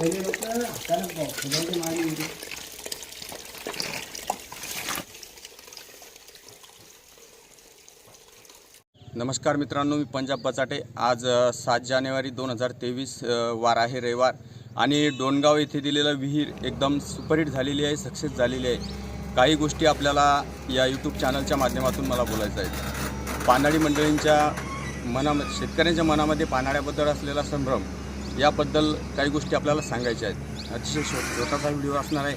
नमस्कार मित्रांनो मी पंजाब बचाटे. आज सात जानेवारी दोन हजार तेवीस वार आहे रविवार आणि डोणगाव येथे दिलेलं विहीर एकदम सुपरहिट झालेली आहे सक्सेस झालेली आहे. काही गोष्टी आपल्याला या यूट्यूब चॅनलच्या माध्यमातून मला बोलायचं आहे. पानाडी मंडळींच्या मनामध्ये शेतकऱ्यांच्या मनामध्ये पानाड्याबद्दल असलेला संभ्रम याबद्दल काही गोष्टी आपल्याला सांगायच्या आहेत. अतिशय छो छोटासा व्हिडिओ असणार आहे.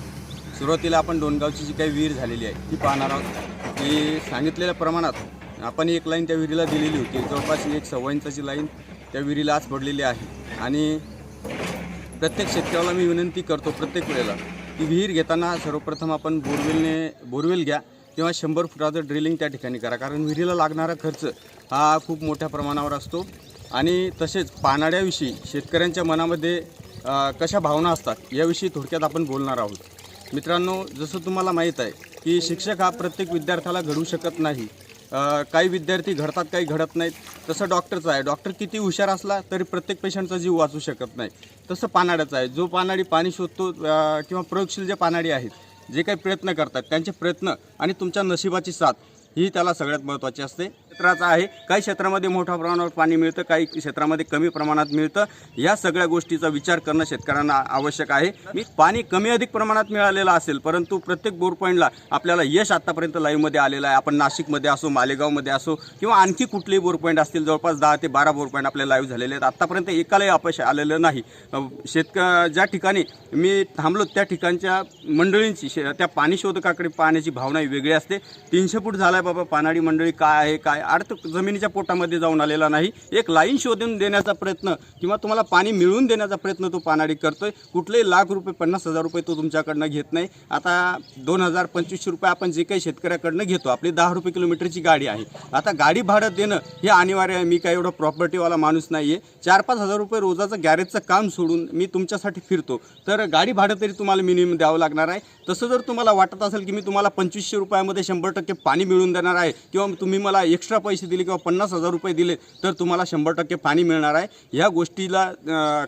सुरुवातीला आपण डोणगावची जी काही विहीर झालेली आहे ती पाहणार आहोत. ती सांगितलेल्या प्रमाणात आपण एक लाईन त्या विहिरीला दिलेली होती. जवळपास एक सव्वा इंचाची लाईन त्या विहिरीला आज पडलेली आहे. आणि प्रत्येक शेतकऱ्याला मी विनंती करतो प्रत्येक वेळेला की विहीर घेताना सर्वप्रथम आपण बोरवेलने बोरवेल घ्या किंवा शंभर फुटाचं ड्रिलिंग त्या ठिकाणी करा. कारण विहिरीला लागणारा खर्च हा खूप मोठ्या प्रमाणावर असतो. आणि तसेच पानाड्याविषयी शेतकऱ्यांच्या मनामध्ये कशा भावना असतात याविषयी थोडक्यात आपण बोलणार आहोत. मित्रांनो जसं तुम्हाला माहीत आहे की शिक्षक हा प्रत्येक विद्यार्थ्याला घडू शकत नाही. काही विद्यार्थी घडतात काही घडत नाहीत. तसं डॉक्टरचं आहे. डॉक्टर किती हुशार असला तरी प्रत्येक पेशंटचा जीव वाचू शकत नाही. तसं पानाड्याचं आहे. जो पानाडी पाणी शोधतो किंवा प्रयोगशील जे पानाडी आहेत जे काही प्रयत्न करतात त्यांचे प्रयत्न आणि तुमच्या नशिबाची साथ ही त्याला सगळ्यात महत्त्वाची असते. क्षेत्राचा आहे. काही क्षेत्रामध्ये मोठ्या प्रमाणावर पाणी मिळतं काही क्षेत्रामध्ये कमी प्रमाणात मिळतं. या सगळ्या गोष्टीचा विचार करणं शेतकऱ्यांना आवश्यक आहे. मी पाणी कमी अधिक प्रमाणात मिळालेलं असेल परंतु प्रत्येक बोर पॉईंटला आपल्याला यश आतापर्यंत लाईव्हमध्ये आलेलं आहे. आपण नाशिकमध्ये असो मालेगावमध्ये असो किंवा आणखी कुठलेही बोर पॉईंट असतील जवळपास दहा ते बारा बोर पॉईंट आपले लाईव्ह झालेले आहेत. आत्तापर्यंत एकालाही अपयश आलेलं नाही. शेतक ज्या ठिकाणी मी थांबलो त्या ठिकाणच्या मंडळींची शे त्या पाणी शोधकाकडे पाहण्याची भावना वेगळी असते. तीनशे फूट झाला आहे बाबा पानाडी मंडळी काय आहे काय अर्थ जमिनीच्या पोटामध्ये जाऊन आलेला नाही. एक लाईन शोधून देण्याचा प्रयत्न किंवा तुम्हाला पाणी मिळवून देण्याचा प्रयत्न तो पानाडी आहे कुठलेही लाख रुपये पन्नास हजार रुपये तो तुमच्याकडनं घेत नाही. आता दोन हजार पंचवीसशे रुपये आपण जे काही शेतकऱ्याकडनं घेतो आपली दहा रुपये किलोमीटरची गाडी आहे. आता गाडी भाडं देणं हे अनिवार्य आहे. मी काय एवढं प्रॉपर्टीवाला माणूस नाही आहे चार पाच हजार रुपये रोजाचं गॅरेजचं काम सोडून मी तुमच्यासाठी फिरतो. तर गाडी भाडं तरी तुम्हाला मिनिमम द्यावं लागणार आहे. तसं जर तुम्हाला वाटत असेल की मी तुम्हाला पंचवीसशे रुपयामध्ये शंभर टक्के पाणी मिळून देणार आहे किंवा तुम्ही मला एक्स्ट्रा पैसे दिले किंवा पन्नास हजार रुपये दिले तर तुम्हाला शंभर टक्के पाणी मिळणार आहे. ह्या गोष्टीला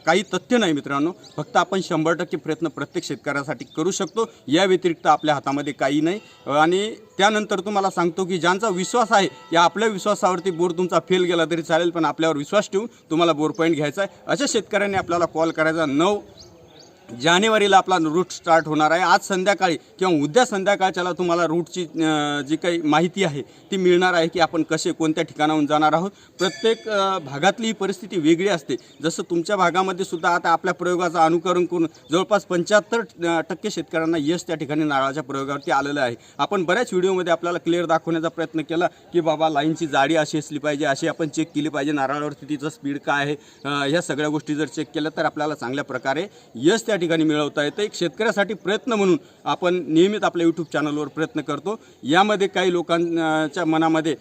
काही तथ्य नाही मित्रांनो. फक्त आपण शंभर टक्के प्रयत्न प्रत्येक शेतकऱ्यासाठी करू शकतो. या व्यतिरिक्त आपल्या हातामध्ये काही नाही. आणि त्यानंतर तुम्हाला सांगतो की ज्यांचा विश्वास आहे या आपल्या विश्वासावरती बोर तुमचा फेल गेला तरी चालेल पण आपल्यावर विश्वास ठेवून तुम्हाला बोर पॉईंट घ्यायचा आहे. अशा शेतकऱ्यांनी आपल्याला कॉल करायचा. नऊ जानेवारीला आपला रूट स्टार्ट होणार आहे. आज संध्याकाळी किंवा उद्या संध्याकाळच्याला तुम्हाला रूटची जी काही माहिती आहे ती मिळणार आहे की आपण कसे कोणत्या ठिकाणाहून जाणार आहोत. प्रत्येक भागातली ही परिस्थिती वेगळी असते. जसं तुमच्या भागामध्ये सुद्धा आता आपल्या प्रयोगाचं अनुकरण करून जवळपास पंच्याहत्तर टक्के शेतकऱ्यांना यश त्या ठिकाणी नारळाच्या प्रयोगावरती आलेलं आहे. आपण बऱ्याच व्हिडिओमध्ये आपल्याला क्लिअर दाखवण्याचा प्रयत्न केला की बाबा लाईनची जाडी अशी असली पाहिजे अशी आपण चेक केली पाहिजे नारळावरती तिचं स्पीड काय आहे ह्या सगळ्या गोष्टी जर चेक केल्या तर आपल्याला चांगल्या प्रकारे यश त्या ठिकाणी मिळवता येतं. एक शेतकऱ्यासाठी प्रयत्न म्हणून आपण नियमित आपल्या यूट्यूब चॅनलवर प्रयत्न करतो. यामध्ये काही लोकांच्या मनामध्ये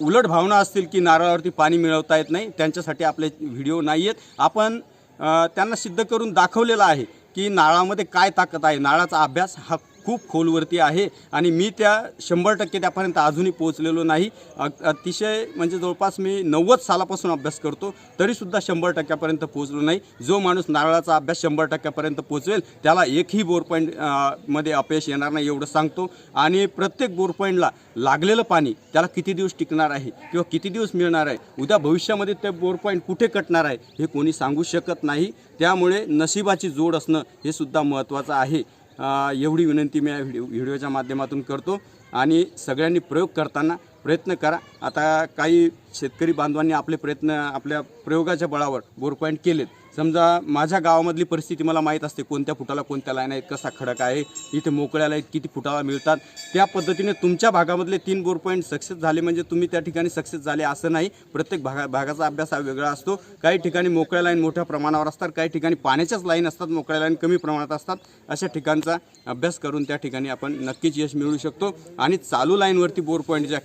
उलट भावना असतील की नारळावरती पाणी मिळवता येत नाही त्यांच्यासाठी आपले व्हिडिओ नाही आहेत आपण त्यांना सिद्ध करून दाखवलेलं आहे की नारळामध्ये काय ताकद आहे. नारळाचा अभ्यास हा खूप खोलवरती आहे आणि मी त्या शंभर टक्के त्यापर्यंत अजूनही पोहोचलेलो नाही. अतिशय म्हणजे जवळपास मी नव्वद सालापासून अभ्यास करतो तरीसुद्धा शंभर टक्क्यापर्यंत पोहोचलो नाही. जो माणूस नारळाचा अभ्यास शंभर टक्क्यापर्यंत पोहोचवेल त्याला एकही बोर पॉईंटमध्ये अपयश येणार नाही एवढं सांगतो. आणि प्रत्येक बोर पॉईंटला लागलेलं पाणी त्याला किती दिवस टिकणार आहे किंवा किती दिवस मिळणार आहे? उद्या भविष्यामध्ये ते बोर पॉईंट कुठे कटणार आहे हे कोणी सांगू शकत नाही. त्यामुळे नशिबाची जोड असणं हे सुद्धा महत्त्वाचं आहे. एवढी विनंती मी या व्हिडिओ व्हिडिओच्या माध्यमातून करतो. आणि सगळ्यांनी प्रयोग करताना प्रयत्न करा. आता काही शेतकरी बांधवांनी आपले प्रयत्न आपल्या प्रयोगाच्या बळावर बोर पॉईंट केलेत. समजा माझ्या गावामधली परिस्थिती मला माहीत असते कोणत्या फुटाला कोणत्या लाईन आहेत कसा खडक आहे इथे मोकळ्याला आहेत किती फुटाला मिळतात त्या पद्धतीने तुमच्या भागामधले तीन बोर पॉईंट सक्सेस झाले म्हणजे तुम्ही त्या ठिकाणी सक्सेस झाले असं नाही. प्रत्येक भागा भागाचा अभ्यास हा वेगळा असतो. काही ठिकाणी मोकळ्या लाईन मोठ्या प्रमाणावर असतात काही ठिकाणी पाण्याच्याच लाईन असतात मोकळ्या लाईन कमी प्रमाणात असतात. अशा ठिकाणचा अभ्यास करून त्या ठिकाणी आपण नक्कीच यश मिळवू शकतो. आणि चालू लाईनवरती बोर पॉईंटच्या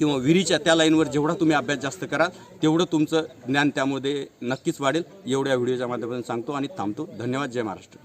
किंवा विहिरीच्या त्या लाईनवर जेवढा तुम्ही अभ्यास जास्त कराल तेवढं तुमचं ज्ञान त्यामध्ये नक्कीच वाढेल. एवढ्या व्हिडिओच्या माध्यमातून सांगतो आणि थांबतो. धन्यवाद. जय महाराष्ट्र.